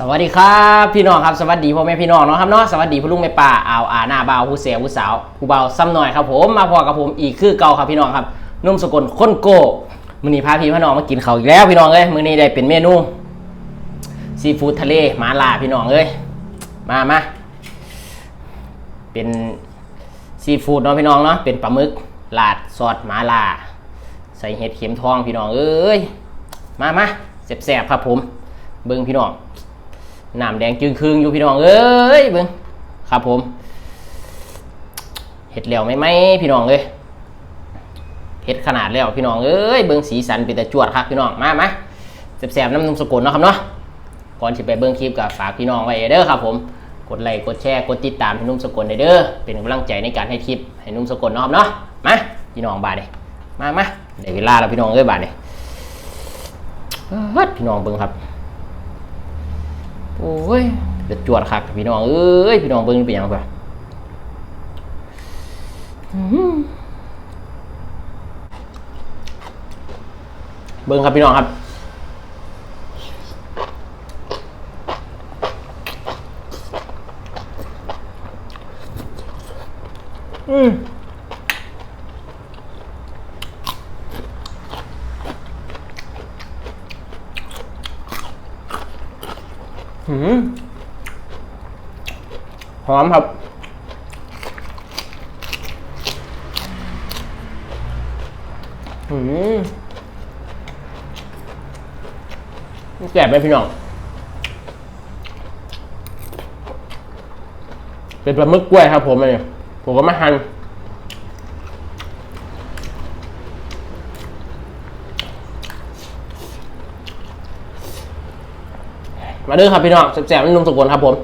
สวัสดีครับพี่น้องครับสวัสดีพ่อแม่พี่น้องเนาะครับเนาะสวัสดีผู้ลุงแม่ป้าอาวอาหน้าบ่าวผู้เสียผู้สาวผู้เบาซ้ำหน่อยครับผมมาพอกับผมอีกคือเก่าครับพี่น้องครับนุ่มสกุลค้นโกมื้อนี้พาพี่พี่น้องมากินข้าวอีกแล้วพี่น้องเอ้ยมื้อนี้ได้เป็นเมนูซีฟู้ดทะเลหมาล่าพี่น้องเอ้ยมามาเป็นซีฟู้ดเนาะพี่น้องเนาะเป็นปลาหมึกลาดซอสหมาล่าใส่เห็ดเข็มทองพี่น้องเอ้ยมามาแซ่บๆครับผมเบิ้งพี่น้อง น้ำแดงจึงคืงอยู่พี่น้องเอ้ยเบิ้งครับผม เห็ดเหลวไหมไหมพี่น้องเอ้ยเห็ดขนาดแล้วพี่น้องเอ้ยเบิ้งสีสันเป็นแต่จวดครับพี่น้องมามาแซ่บๆน้ำนมสกุลเนาะครับเนาะก่อนที่ไปเบิ้งคลิปกับฝากพี่น้องไว้เด้อครับผมกดไลค์กดแชร์กดติดตามพี่นุ่มสกุลเด้อเป็นกำลังใจในการให้คลิปให้นุ่มสกุลเนาะครับเนาะมาพี่น้องบาดเลยมามาเดี๋ยวเวลาแล้วพี่น้องเอ้ยบาดเลยเอิ้ดพี่น้องเบิ้งครับ โอ้ยเดือดจวดคักพี่น้องเอ้ยพี่น้องเบิ้งเป็นยังไงบ้างเบิ้งครับพี่น้องครับอืมหืม หอมครับหืมแสบไหมพี่น้อง เป็นปลาหมึกกล้วยครับผมอันนี้ผมก็มาหั่นมาเด้อครับพี่น้องแสบๆนุ่มสกุลครับผม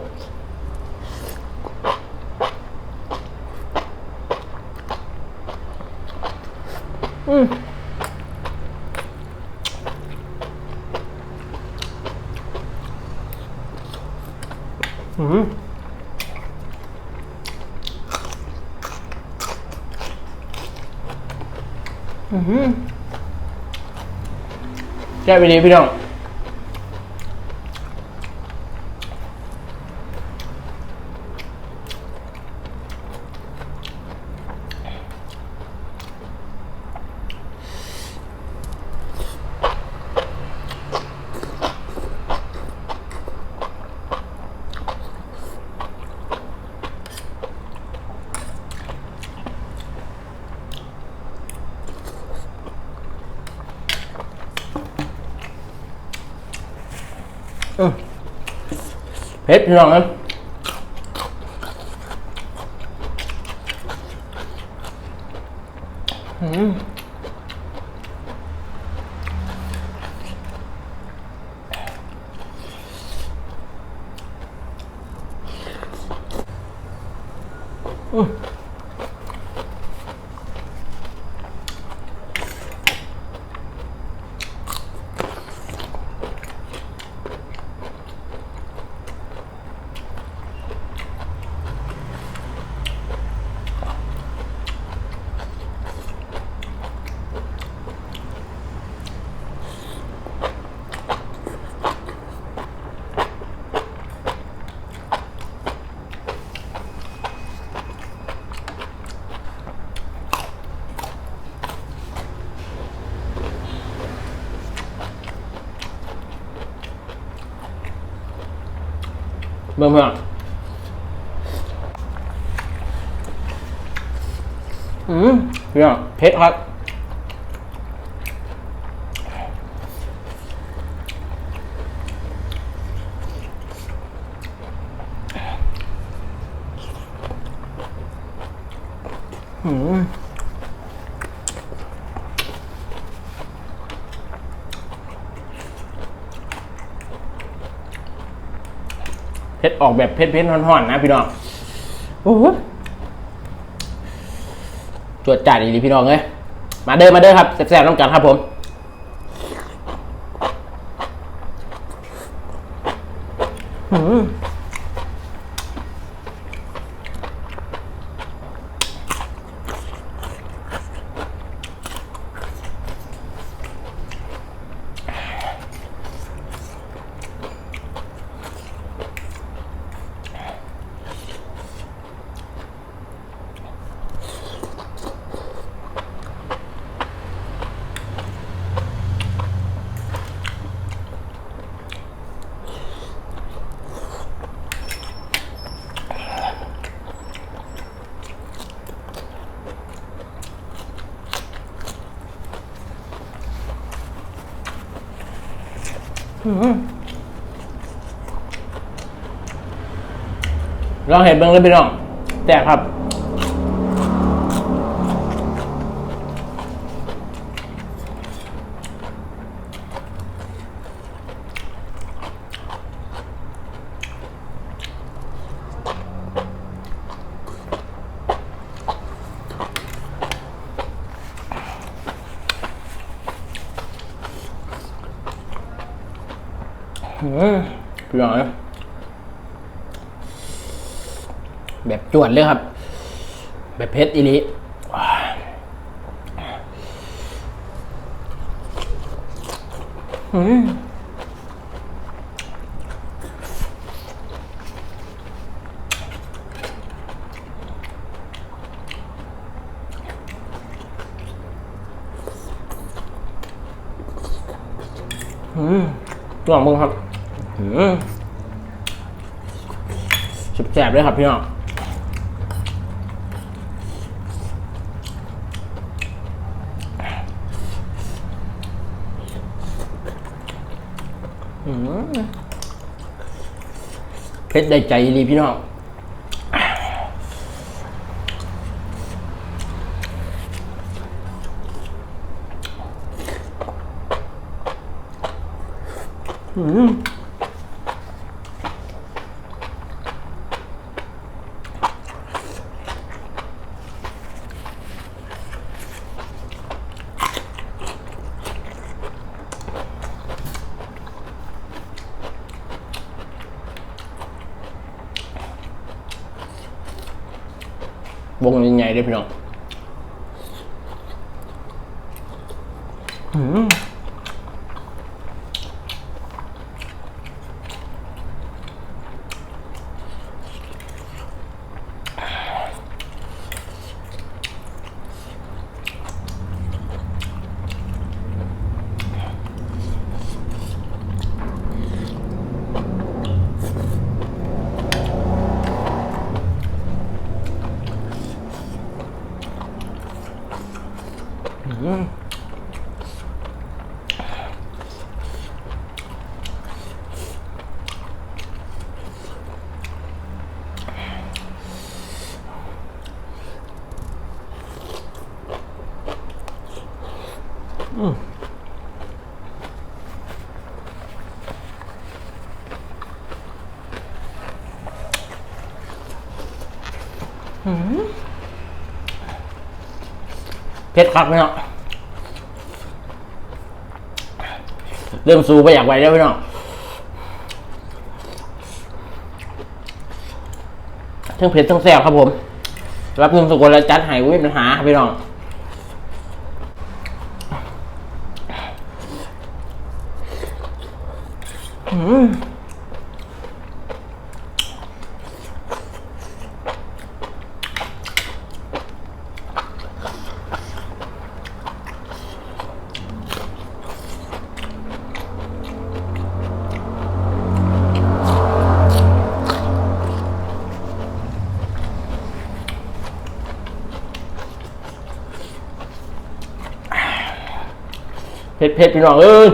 แก้ไปดีพี่น้อง เผ็ดพี่น้องครับอืม เบิ่งเพื่อนอืมพี่องเผ็ดครับอืมเผ็ด ออกแบบเผ็ดเผ็ดห่อนๆนะพี่น้องโอ้โหจวดจัดอีหลีพี่น้องเอ้ยมาเด้อมาเด้อครับแซ่บๆน้ำกันครับผมอืม ลองเห็นเบิ้งเลยพี่น้องแตกครับ พี่น้องเอ้ยแบบจวดเลยครับ แบบเพชรอีหลีอืมอืมลองมึงครับ อืมแสบเลยครับพี่น้องอืมเพชรได้ใจดีพี่น้อง อืมวงใหญ่ๆ เลยพี่น้องอืมเพชรครับพี่น้องเริ่มสูไปอยากไวแล้วพี่น้องทั้งเผ็ดทั้งแซ่บครับผม รับเงินสกุลแล้วจัดให้วิปัญหาครับพี่น้อง เผ็ดเผ็ดพี่น้องเอ้ย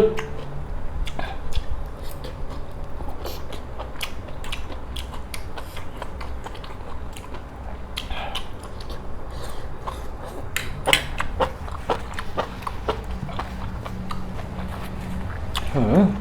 อืม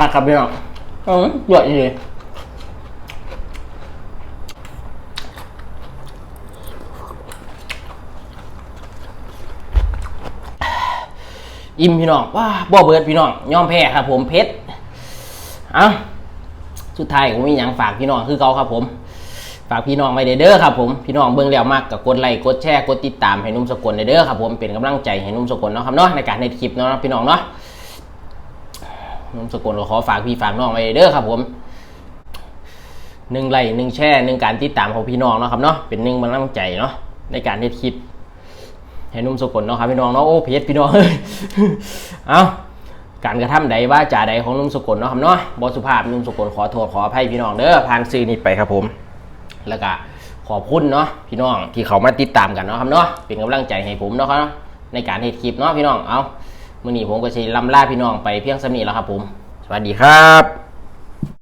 ขาดครับพี่น้องอืมหยอดเลยอิ่มพี่น้องว้าบ่เบิดพี่น้องยอมแพ้ครับ ผมเพชรเอ้าสุดท้ายผมมีอย่างฝากพี่น้องคือเขาครับ ผม ฝากพี่น้องไว้เด้อครับผมพี่น้องเบิ่งแล้วมากกับกดไลค์กดแชร์กดติดตามให้นุ่มสกุลเด้อครับผมเป็นกำลังใจให้นุ่มสกุลเนาะครับเนาะในการในคลิปเนาะพี่น้องเนาะ นมสกุลก็ขอฝากพี่ฝากน้องไปเด้อครับผมหนึ่งไลค์หนึ่งแช่หนึ่งการติดตามของพี่น้องเนาะครับเนาะเป็นหนึ่งกำลังใจเนาะในการเฮ็ดคิดให้นุ่มสกุลเนาะครับพี่น้องเนาะโอ้เพจพี่น้องเอ้ยเอาการกระทำใดว่าจ่าใดของนุ่มสกุลเนาะครับเนาะบอสุภาพนุ่มสกุลขอโทษขออภัยพี่น้องเด้อผ่านซื้อนี่ไปครับผม แล้วก็ขอบคุณเนาะพี่น้องที่เขามาติดตามกันเนาะครับเนาะเป็นกำลังใจให้ผมเนาะครับในการเฮ็ดคลิปเนาะพี่น้องเอา มื่อนี้ผมก็จะลำล่าพี่น้องไปเพียงสำนีแล้วครับผม สวัสดีครับ